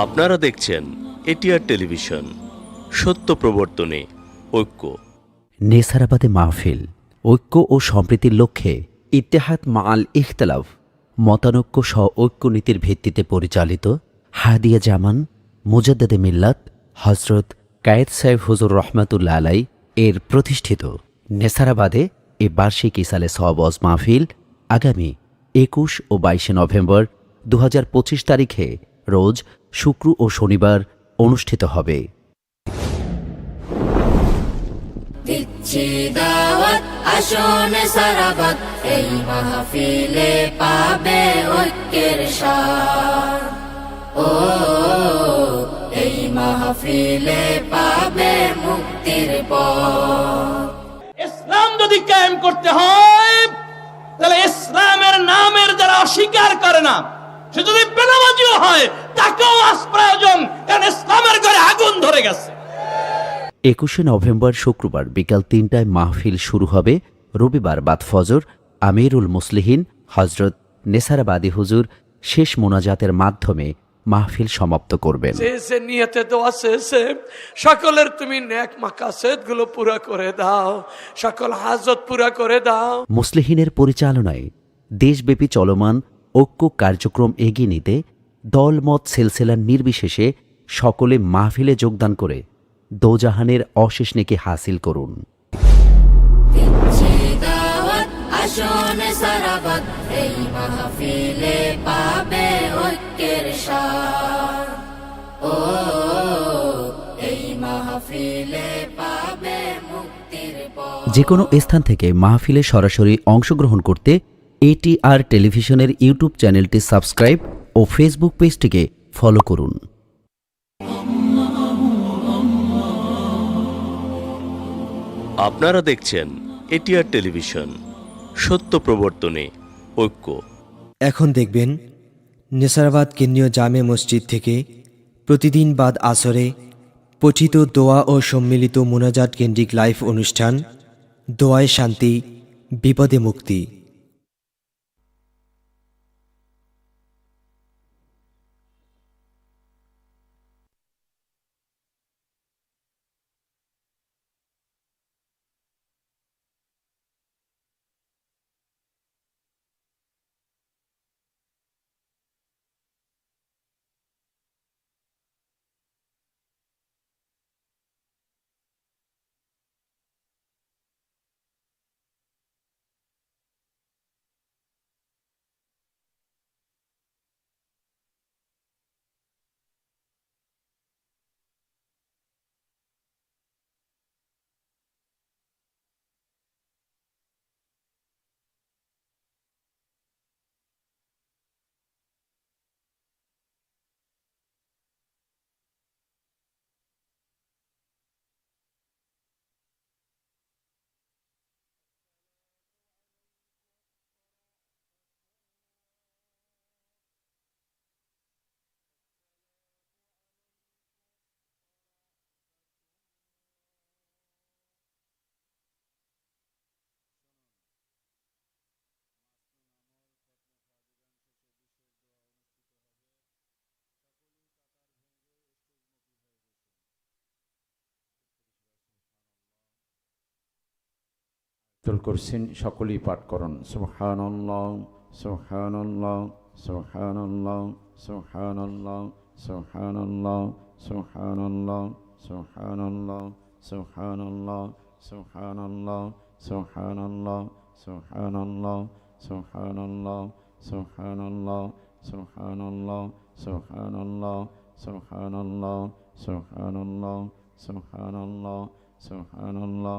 আপনারা দেখছেন ATR television, সত্য প্রবর্তনে ঐক্য। নেসারাবাদে মাহফিল, ঐক্য ও সম্প্রীতির লক্ষ্যে ইত্তেহাদ মাল ইখতলাফ, মতানৈক্য সহ ঐক্য নীতির ভিত্তিতে পরিচালিত হাদিয়া জামান, মুজাদ্দাদে মিল্লাত হজরত কায়েদ সাহেব হুজুর রহমাতুল্লা আলাই এর প্রতিষ্ঠিত। নেসারাবাদে এ বার্ষিক ইসালে সওয়াবজ মাহফিল আগামী একুশ ও বাইশে নভেম্বর দু হাজার পঁচিশ তারিখে রোজ শুক্র ও শনিবার অনুষ্ঠিত হবে। দিচ্ছি দাওয়াত আসন সারাবাত এই মাহফিলে পাবে ঐক্যের সার। ও এই মাহফিলে পাবে মুক্তির পথ। ইসলাম যদি কায়েম করতে হয় তাহলে ইসলামের নামের যারা অস্বীকার করে না সে যদি বেনামাজিও হয় তাকেও আজ প্রয়োজন। কারণ ইসলামের ঘরে আগুন ধরে গেছে। একুশে নভেম্বর শুক্রবার বিকাল তিনটায় মাহফিল শুরু হবে। রবিবার বাদ ফজর আমিরুল মুসলিহিন হজরত নেসারাবাদী হুজুর শেষ মোনাজাতের মাধ্যমে মাহফিল সমাপ্ত করবেন। যে যে নিয়তে দোয়া চেয়েছে সকলের তুমি নেক মাকাসেদগুলো পুরা করে দাও সকল হাজত পুরা করে দাও। মুসলিহিনের পরিচালনায় দেশব্যাপী চলমান ঐক্য কার্যক্রম এগিয়ে নিতে দলমত সেলসেলার নির্বিশেষে সকলে মাহফিলে যোগদান করে দোজাহানের অশেষ নেকি হাসিল করুন। যে কোনো স্থান থেকে মাহফিলে সরাসরি অংশগ্রহণ করতে এটিআর টেলিভিশনের ইউটিউব চ্যানেলটি সাবস্ক্রাইব ও ফেসবুক পেজটিকে ফলো করুন। আপনারা দেখছেন এটিআর টেলিভিশন সত্য প্রবর্তনে ঐক্য। এখন দেখবেন নেসারাবাদ কেন্দ্রীয় জামে মসজিদ থেকে প্রতিদিন বাদ আসরে পঠিত দোয়া ও সম্মিলিত মোনাজাত কেন্দ্রিক লাইভ অনুষ্ঠান দোয়ায় শান্তি বিপদে মুক্তি। তুল করছেন সকলেই পাঠ করুন সুবহানাল্লাহ সুবহানাল্লাহ সুবহানাল্লাহ সুবহানাল্লাহ সুবহানাল্লাহ সুবহানাল্লাহ সুবহানাল্লাহ সুবহানাল্লাহ সুবহানাল্লাহ সুবহানাল্লাহ সুবহানাল্লাহ সুবহানাল্লাহ সুবহানাল্লাহ সুবহানাল্লাহ সুবহানাল্লাহ সুবহানাল্লাহ সুবহানাল্লাহ সুবহানাল্লাহ সুবহানাল্লাহ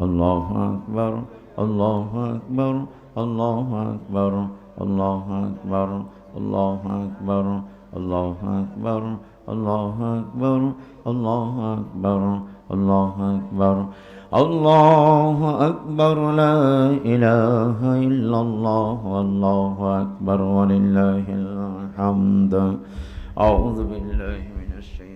الله أكبر الله أكبر الله أكبر الله أكبر الله أكبر الله أكبر الله أكبر الله أكبر الله أكبر الله أكبر لا إله إلا الله والله أكبر ولله الحمد أعوذ بالله من الشيطان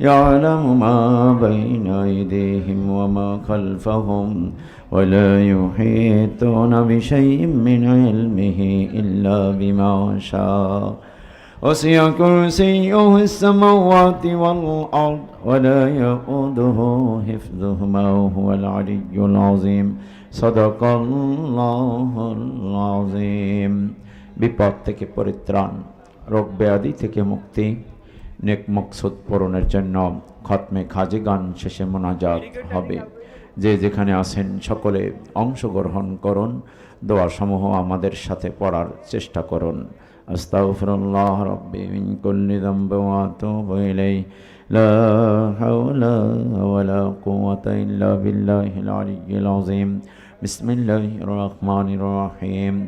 يعلم ما بين أيديهم وما خلفهم ولا يحيطون بشيء من علمه إلا بما شاء وسع كرسيه السماوات والأرض ولا يؤوده حفظهما وهو العلي العظيم صدق الله العظيم বিপদ থেকে পরিত্রাণ রোগ ব্যাধি থেকে মুক্তি নেক মকসুদ পূরণের জন্য খতমে খাজি গান শেষে মোনাজাত হবে। যে যেখানে আছেন সকলে অংশগ্রহণ করুন দোয়া সমূহ আমাদের সাথে পড়ার চেষ্টা করুন। আস্তাগফিরুল্লাহ রাব্বি মিন কুল্লি যামবি ওয়া আতুবু ইলাইহি। লা হাওলা ওয়ালা কুওয়াতা ইল্লা বিল্লাহিল আলিয়্যিল আযীম। বিসমিল্লাহির রহমানির রহিম।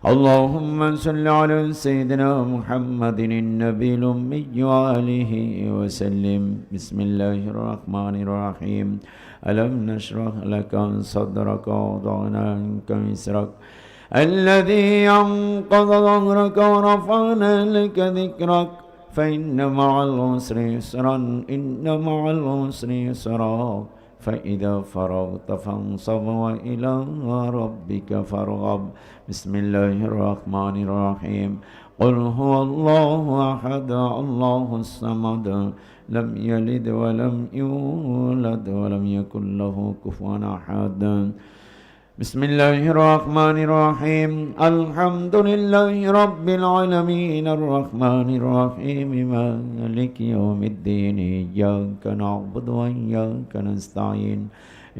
اللهم صل على سيدنا محمد النبي الأمي وآله وسلم. بسم الله الرحمن الرحيم. ألم نشرح لك صدرك ووضعنا عنك وزرك الذي أنقض ظهرك ورفعنا لك ذكرك. فإن مع العسر يسرا إن مع العسر يسرا. فإذا فرغت فانصب وإلى ربك فارغب. بسم الله الرحمن الرحيم. قل هو الله أحد الله الصمد لم يلد ولم يولد ولم يكن له كفوا أحد. بسم الله الرحمن الرحيم. الحمد لله رب العالمين. الرحمن الرحيم. مالك يوم الدين. إياك نعبد وإياك نستعين.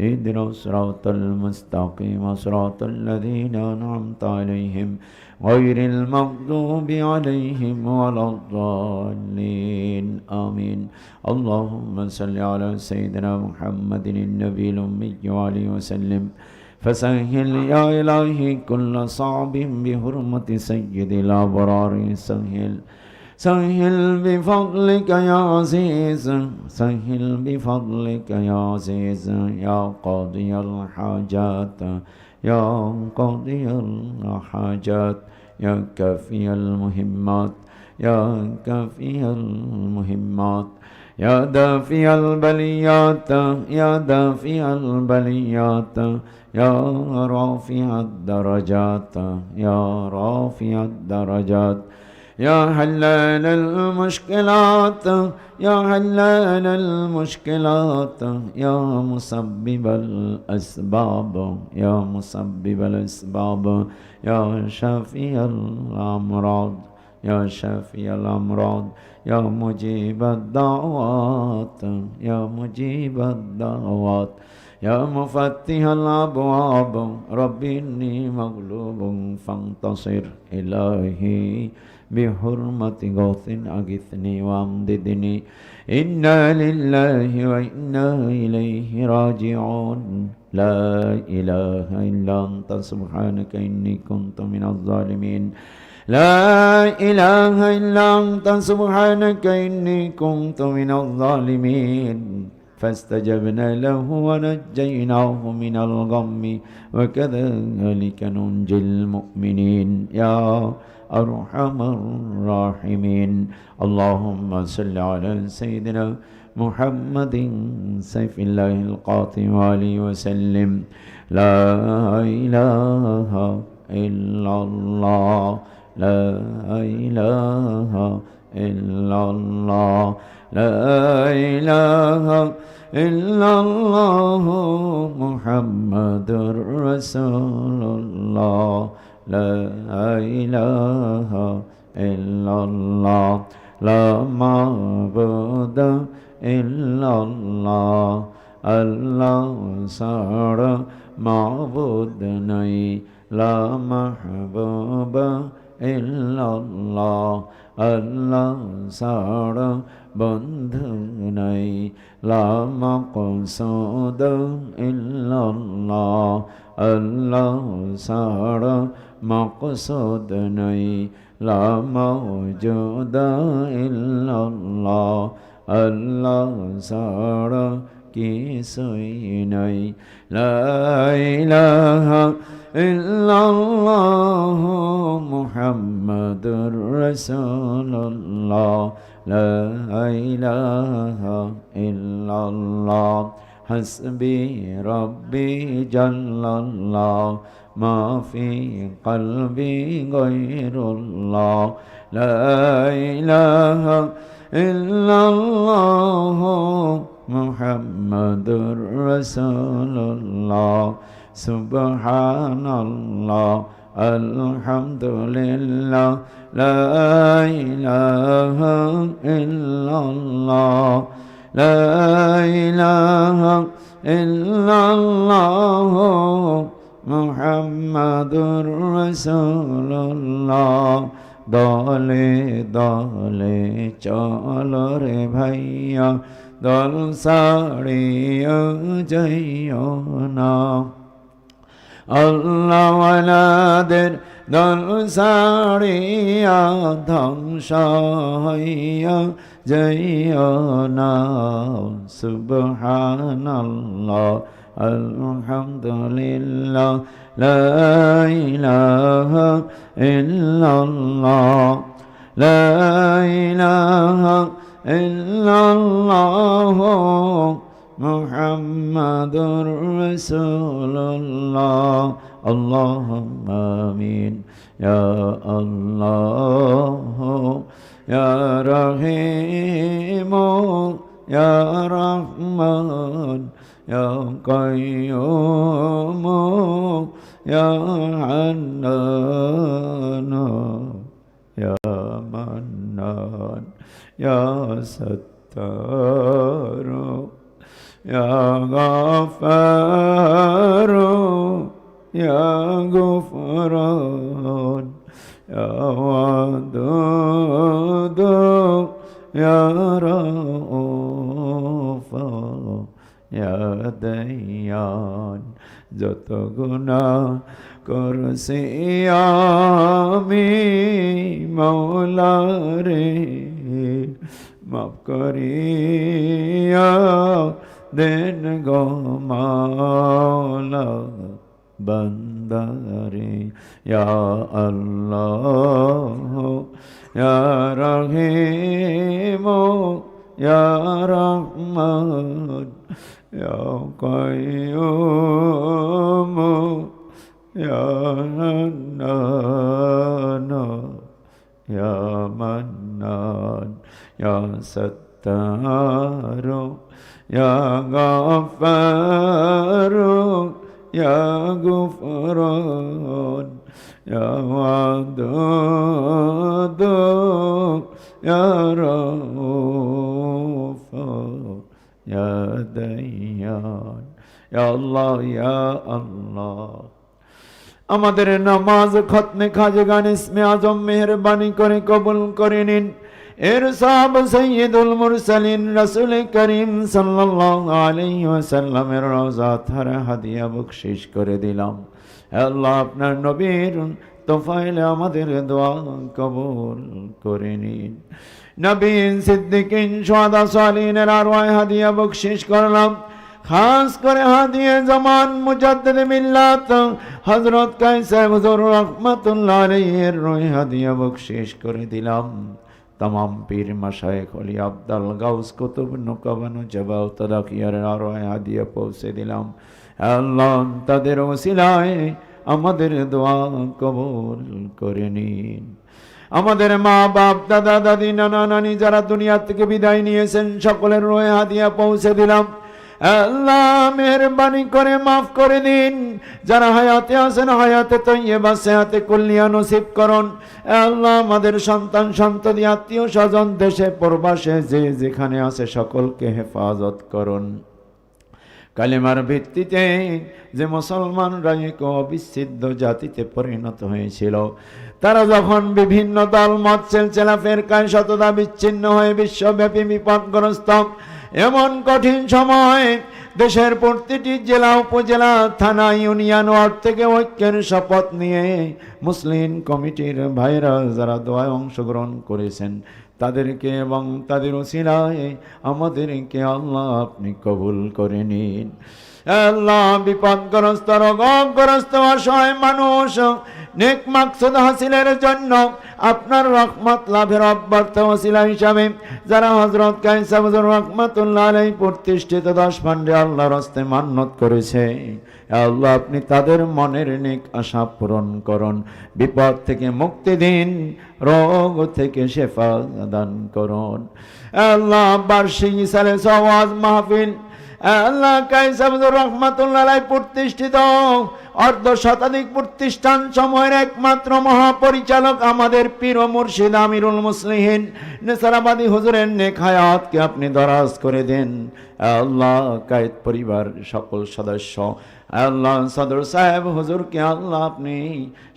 اهدنا الصراط المستقيم. صراط الذين أنعمت عليهم غير المغضوب عليهم ولا الضالين. آمين. اللهم صل على سيدنا محمد النبي الأمي وعليه وسلم. فسهل يا إلهي كل صعب بحرمة سيد الأبرار. سهل سهل بفضلك يا عزيز سهل بفضلك يا عزيز يا قاضي الحاجات يا قاضي الحاجات يا كافي المهمات يا كافي المهمات يا دافي البليات يا دافي البليات يا رافع الدرجات يا رافع الدرجات يا حلال المشكلات يا حلال المشكلات يا مسبب الأسباب يا مسبب الأسباب يا شافي الأمراض يا شافي الأمراض. يا مجيب الدعوات يا مجيب الدعوات. يا مفتح الأبواب رب إني مغلوب فانتصر إلهي بحرمة غوث أغثني وأمددني. إنا لله وإنا إليه راجعون. لا إله إلا أنت سبحانك إني كنت من الظالمين. لا إله إلا أنت سبحانك إني كنت من الظالمين. فاستجبنا له ونجيناه من الغم وكذلك ننجي المؤمنين. يا أرحم الراحمين. اللهم صل على سيدنا محمد سيف الله القاطع عليه وسلم. لا إله إلا الله. لا إله إلا الله لا إله إلا الله محمد رسول الله لا إله إلا الله لا معبود إلا الله الله صار معبود নাই لا محبوب illallah Allah sa ra bốn thứ này là maqsud illallah Allah sa ra maqsud này là mawjud illallah Allah sa ra ký soi này la ilaha illallah নাই লা মাওজুদ ইল্লাল্লাহ আল্লাহ সারা কিছুই নাই লা ইলাহা ইল্লাল্লাহ মুহাম্মাদুর রাসূলুল্লাহ লা ইলাহা ইল্লাল্লাহ হাসবি রব্বি জাল্লাল্লাহ মা ফি কলবি গায়রুল্লাহ লা ইলাহা ইল্লাল্লাহ মুহাম্মাদুর রাসূলুল্লাহ সুবহানাল্লাহ আলহামদুলিল্লাহ, লা ইলাহা ইল্লাল্লাহ, লা ইলাহা ইল্লাল্লাহ মুহাম্মাদুর রাসূলুল্লাহ। দলে দলে চল রে ভাইয়া, দল সাড়িয়া যাইও না। আল্লাহওয়ালাদের দল সাড়িয়া ধ্বংস হইয়া যাইও না সুবহানাল্লাহ আলহামদুলিল্লাহ লা ইলাহা ইল্লাল্লাহ লা ইলাহা ইল্লাল্লাহ محمد رسول الله. اللهم آمين. يا الله. يا رحيم. يا رحمن. يا قيوم. يا حنان. يا منان. يا ستار. ইয়া গাফার ইয়া গুফরান ইয়া ওয়াদুদ ইয়া রাউফ ইয়া দাইয়ান যত গুণা করছি আমি মৌলা রে মাফ করিয়া đến go ma la bandari ya allah ya rahim ya rahman ya qayyum ya nanana ya Manan, ya sattar সত্তার ইয়া গাফার ইয়া গুফরান ইয়া ওয়াদুদ ইয়া রাউফ ইয়া দাইয়ান ইয়া আল্লাহ ইয়া আল্লাহ আমাদের নামাজ, খতনে, খাজগান, ইসমে আজম, মেহরবানি করে, কবুল করে নিন। এর সাহাব সৈয়দুল মুরসালিন রাসূল করিম সাল্লাল্লাহু আলাইহি ওয়াসাল্লামের রওজা থারা হাদিয়া বকশিশ করে দিলাম। আল্লাহ, আপনার নবীর তোফাইলে আমাদের দোয়া কবুল করে নিন। নবীন সিদ্দিকিন সোয়াদা সালিনের আরওয়ায় হাদিয়া বকশিস করলাম। খাস করে হাদিয়ে জামান মুজাদ্দিদ মিল্লাত হযরত কাইসা হুজুর রাহমাতুল্লাহ আলাইহির রুহ হাদিয়া বকশিস করে দিলাম। তমাম পীর মাসায়েক অলি আবদাল গাউস কুতুব নুকাবানু জবাউ তদাকিয়ার আরয় দিয়ে পৌঁছে দিলাম। আল্লাহ তাদের ওসিলায় আমাদের দোয়া কবুল করে নিন। আমাদের মা বাপ দাদা, দাদি, নানা, নানি যারা দুনিয়া থেকে বিদায় নিয়েছেন, সকলের রয়ে হাদিয়া পৌঁছে দিলাম। আল্লাহ মেহরবানি করে মাফ করে দিন। যারা হায়াতে আছেন, হায়াতে তৈবা সেহাতে কল্যাণ নসিব করুন। আল্লাহ আমাদের সন্তান, সন্ততি, আত্মীয় স্বজন, দেশে, প্রবাসে, যে যেখানে আছে, সকলকে হেফাজত করুন। কালেমার ভিত্তিতে যে মুসলমানরা এক অবিচ্ছেদ্য জাতিতে পরিণত হয়েছিল, তারা যখন বিভিন্ন দল, মত চেলচেলা ফেরকায় শতদা বিচ্ছিন্ন হয়ে বিশ্বব্যাপী বিপদগ্রস্ত এমন কঠিন সময় দেশের প্রতিটি জেলা, উপজেলা, থানা, ইউনিয়ন, ওয়ার্ড থেকে ঐক্যের শপথ নিয়ে মুসলিম কমিটির ভাইরা যারা দোয়ায় অংশগ্রহণ করেছেন, তাদেরকে এবং তাদের ওসিলায় আমাদেরকে আল্লাহ আপনি কবুল করে নিন। আল্লাহ বিপদগ্রস্ত, রোগগ্রস্ত, অসহায় মানুষ। নেক মাকসুদ হাসিলের জন্য আপনার রহমত লাভের অব্যর্থ ওসিলা হিসাবে যারা হজরত কাইসাবুজুর রহমতুল্লাহ আলাই প্রতিষ্ঠিত দশ পাণ্ডে আল্লাহর হস্তে মান্যত করেছে। আল্লাহ, আপনি তাদের মনের নেক আশা পূরণ করুন, বিপদ থেকে মুক্তি দিন, রোগ থেকে শেফা দান করুন। আল্লাহ, বার্ষিক সালে সওয়াজ মাহফিল আল্লাহ কাইসাবুর রহমাতুল্লাহ প্রতিষ্ঠিত অর্ধ শতাধিক প্রতিষ্ঠান সময়ের একমাত্র মহাপরিচালক আমাদের পীর ও মুর্শিদ আমিরুল মুসলিহিন নেসারাবাদী হুজুরের নেক হায়াতকে আপনি দরাজ করে দেন আল্লাহ কায়েদ পরিবার সকল সদস্য আল্লাহ সদর সাহেব হুজুরকে আল্লাহ আপনি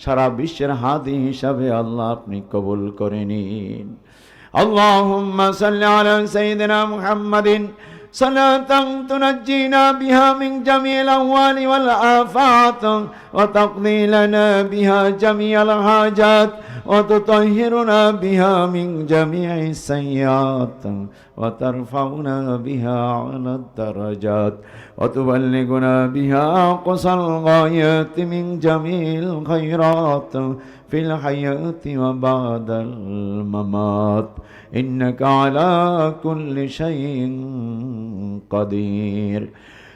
সারা বিশ্বের হাদি হিসাবে আল্লাহ আপনি কবুল করে নিন اللهم صل على سيدنا محمد صلاة تنجينا بها من جميع الأهوال والآفات وتقضي لنا بها جميع الحاجات وتطهرنا بها من جميع السيئات وترفعنا بها على الدرجات. وتبلغنا بها أقصى الغايات من جميع الخيرات في الحياة وبعد الممات إنك على كل شيء قدير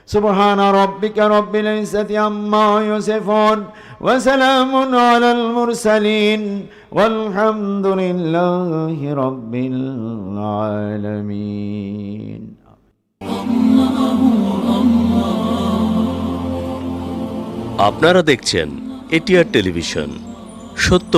سبحان ربك رب العزة عما يصفون وسلام على المرسلين والحمد لله رب العالمين আপনারা দেখছেন এটিআর টেলিভিশন সত্য